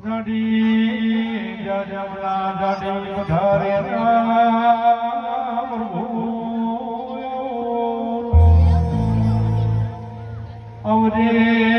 જડી જમલા જડી ધરે પ્રભુ અવરે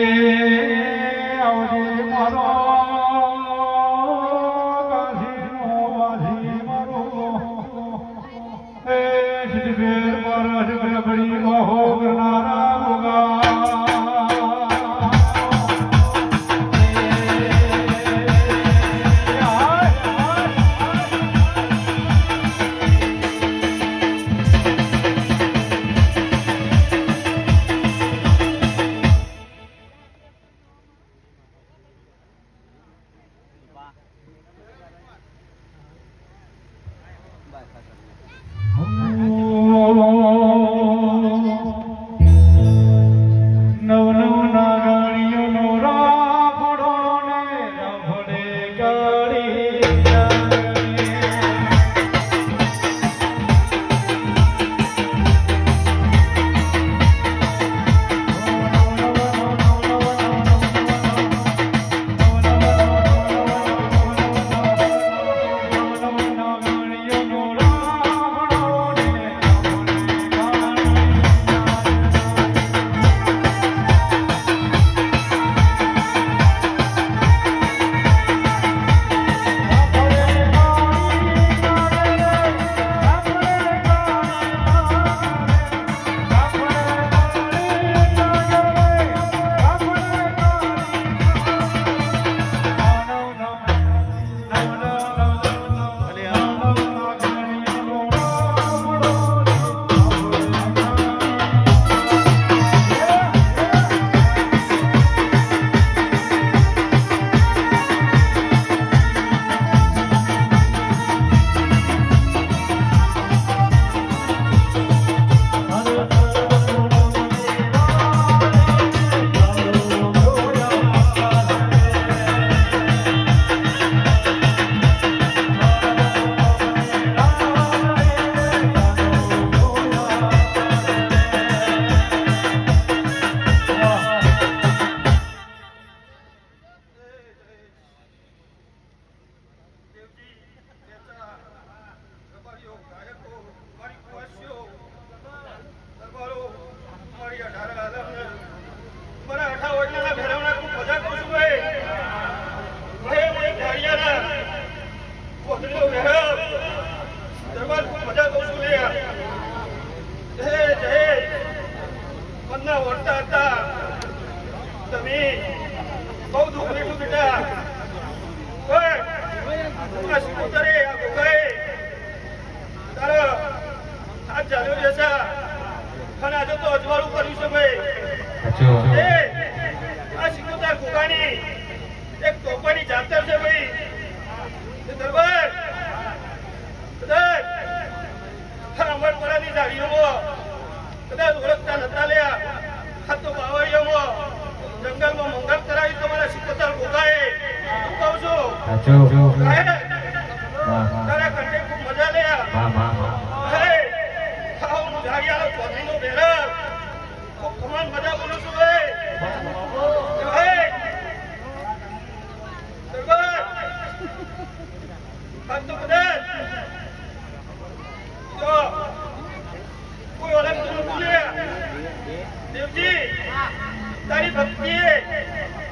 તારી ભક્તિએ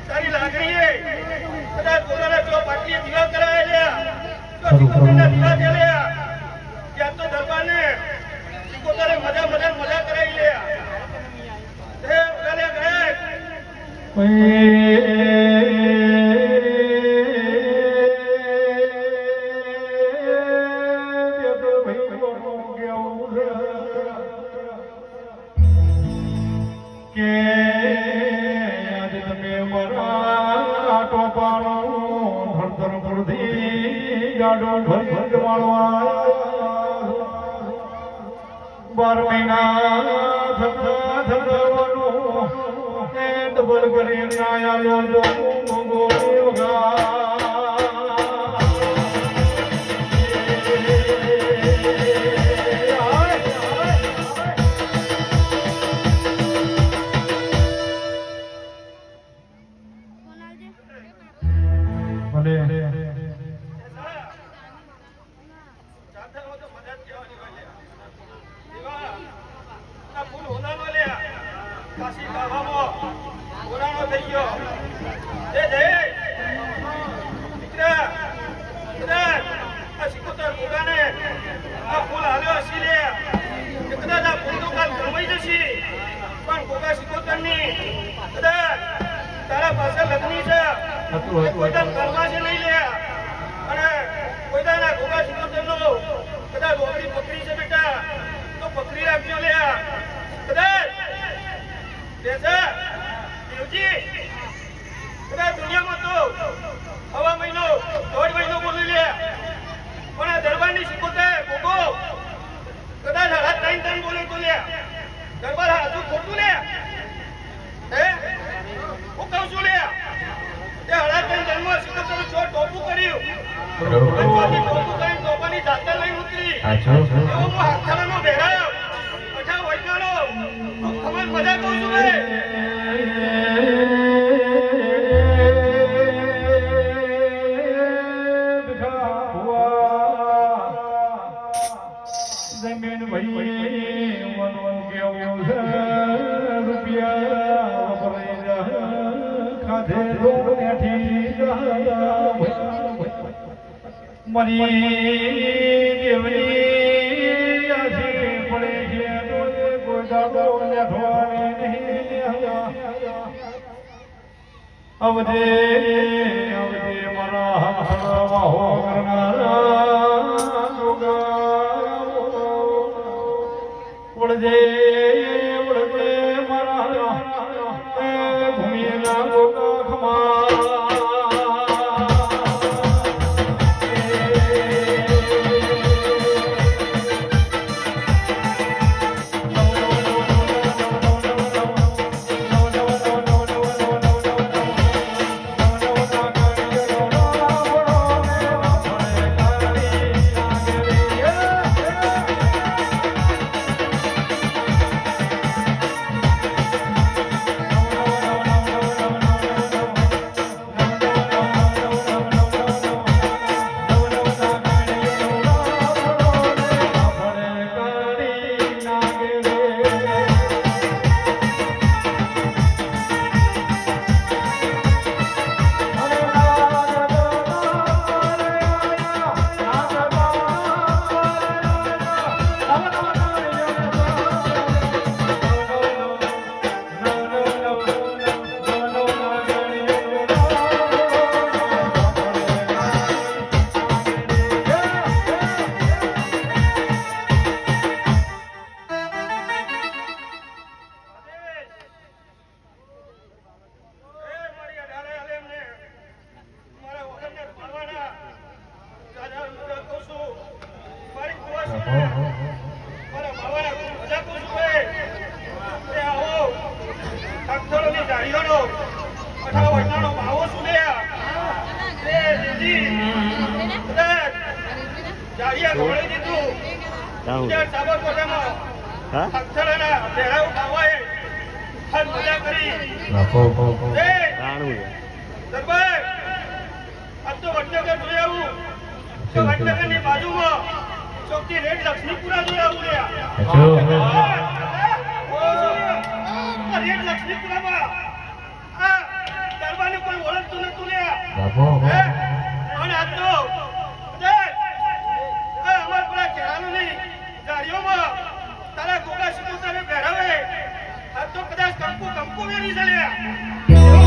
તારી લાગણીએ કદાચ પોતાના જો પાટલીએ દીવા કરાયેલા તો દીકરીના દીવા કરેલા ત્યાં તો દરબારને પોતાને મજા મજા મજા કરાવી લે હે બાર મહિના ધબધા ધબધવાનું એ ડબલ કરીને આયા લો ગોગો યોગા ઘોડા સિકોતરની કદાચ તારા પાસે લગ્ન છે. હતું, હતું, કોઈ તને ઘરમાં છે નહીં લ્યા. અને કોઈ દાડા ઘોડા સિકોતરનો કદાચ રોકડી પકડી છે બેટા. તો પકડી રાખજો લ્યા. કદાચ દેસા દેવજી કદાચ દુનિયામાં તો હવા મહિનો દોઢ મહિનો બોલી લે પણ આ દરબારની સિકોતર ગોગો કદાચ હાડા ત્રણ ત્રણ બોલે તો લ્યા. દરબાર હાજુ ખોટું ને? હે? હું કહું છું લે. એ હાડા ત્રણ જન્મ સિકોતર છો ટોપું કર્યું. ટોપું કરી ટોપાની જાતર લઈ ઉતરી. એવો હું હાથાણાનો બેરાયો yeah બાજુમાં રેડ લક્ષ્મીપુરા જોઈ આવું લ્યા રેડ લક્ષ્મીપુરામાં આ દરબારને કોઈ ઓળખતું નતું હે? અને આજ તો કદાચ આ પેલા ગાડીઓમાં તારા ગોગા સિકોતરને પહેરાવે. આ તો કદાચ કંકુ કંકુ વેરી છે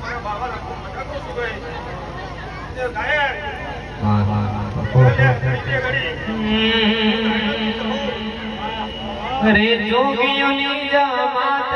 મારા બાવાના ખૂબ મજાક કરું છું રે તે ગાયક ઘડી ઘડી રે જોગીઓની જામાત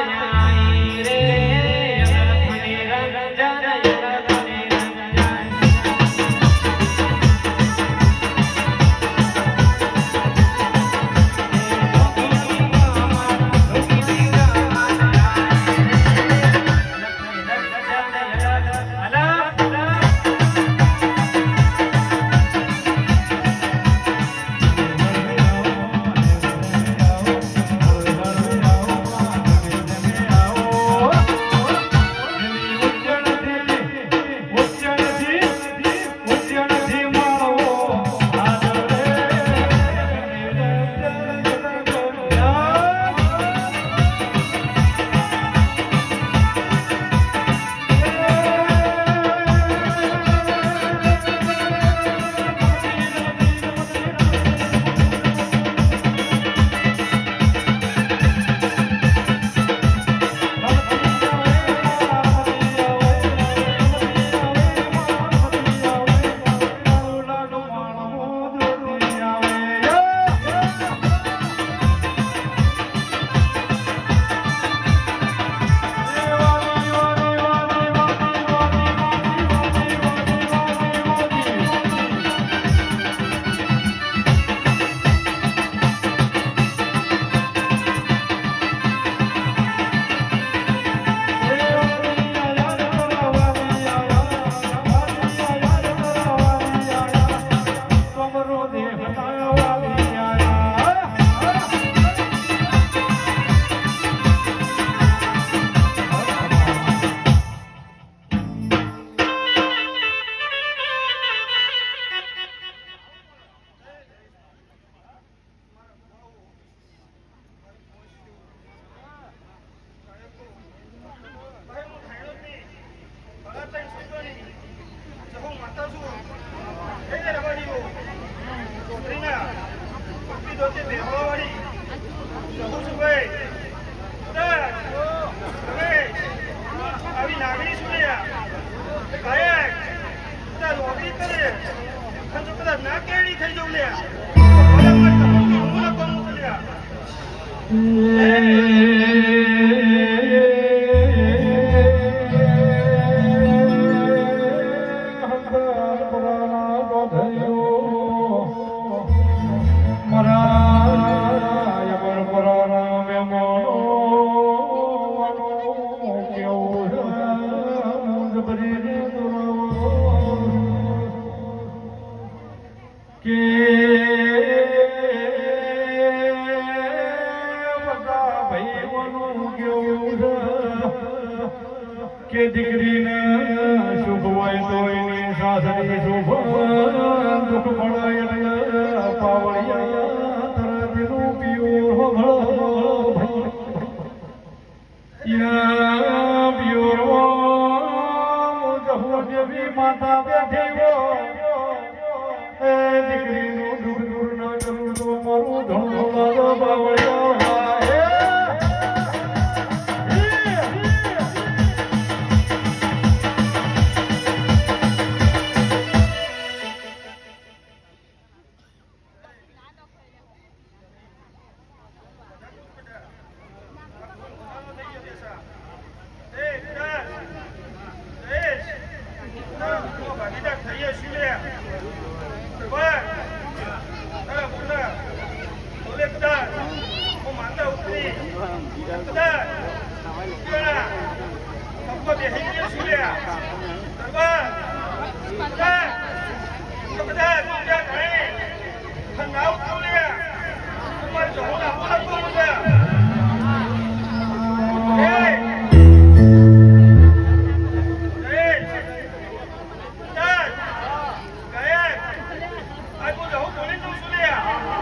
ના কে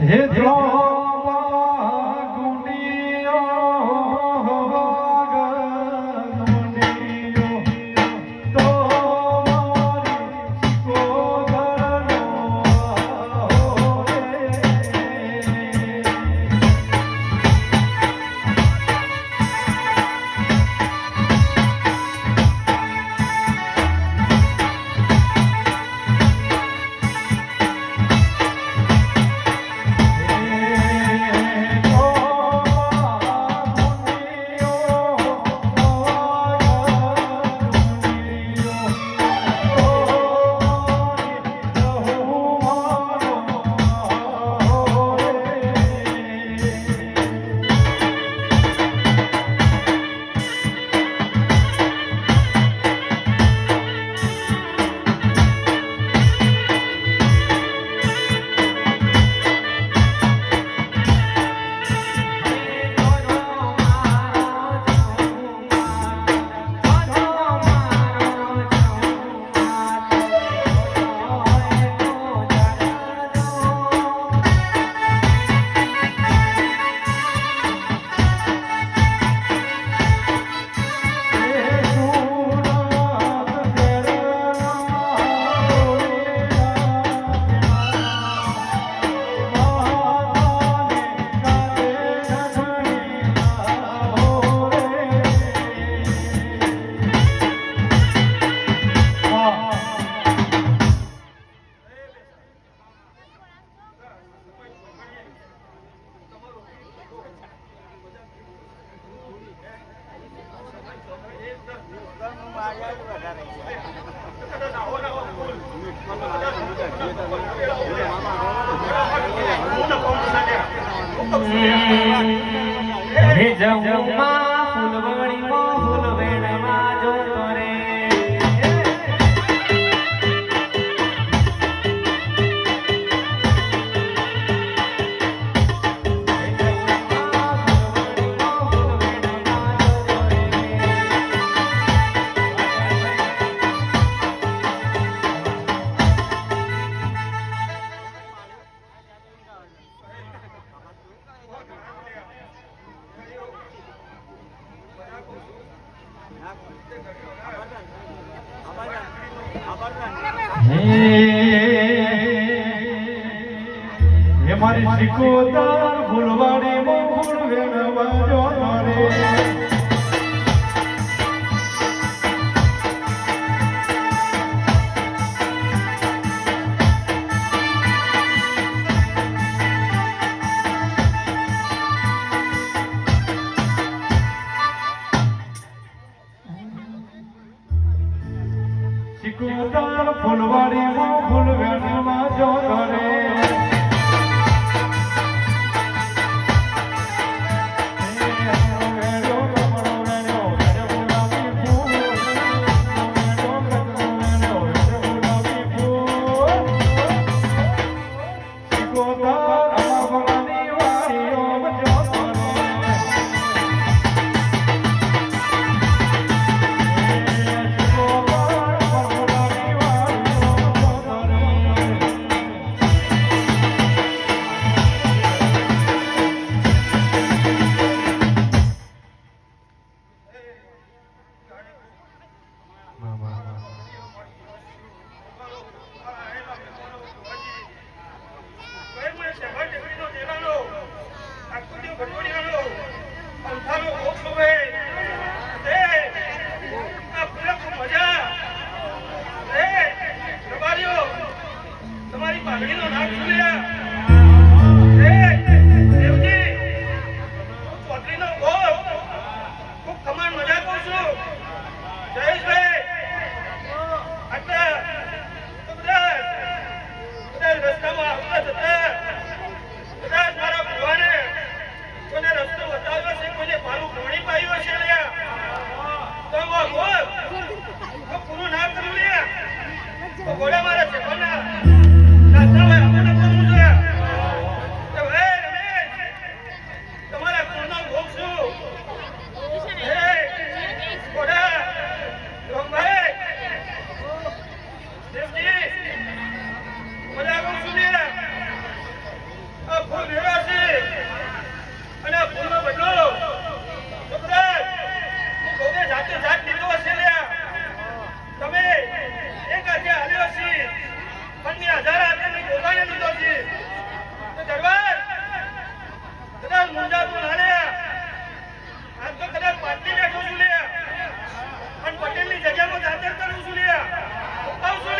હે દ્રોવા কোনো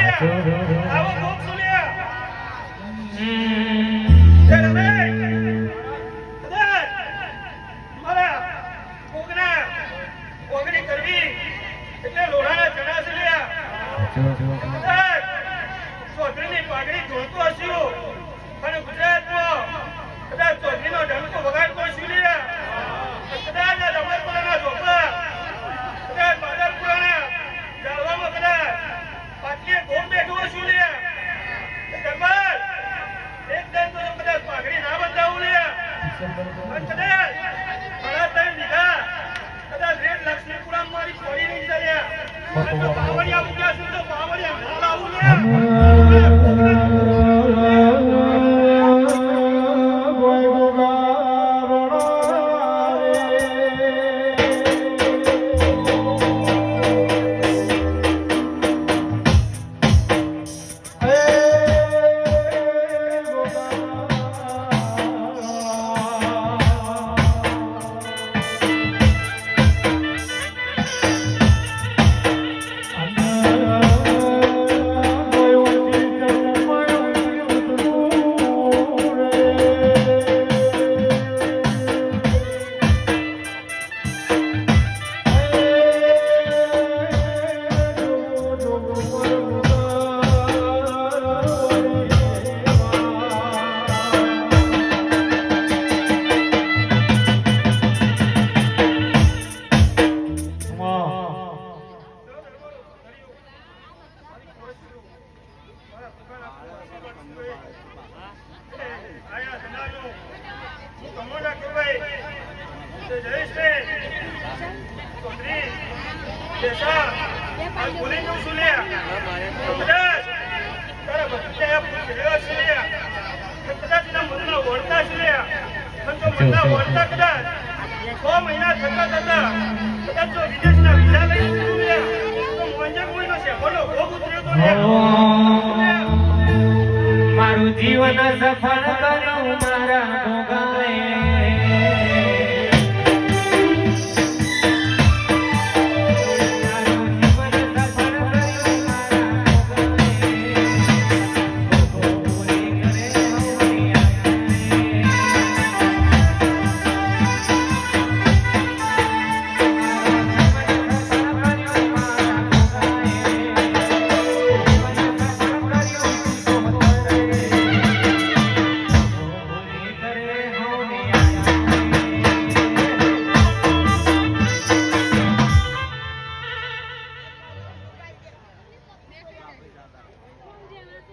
આવું છું લે આવો जीवन सफल करो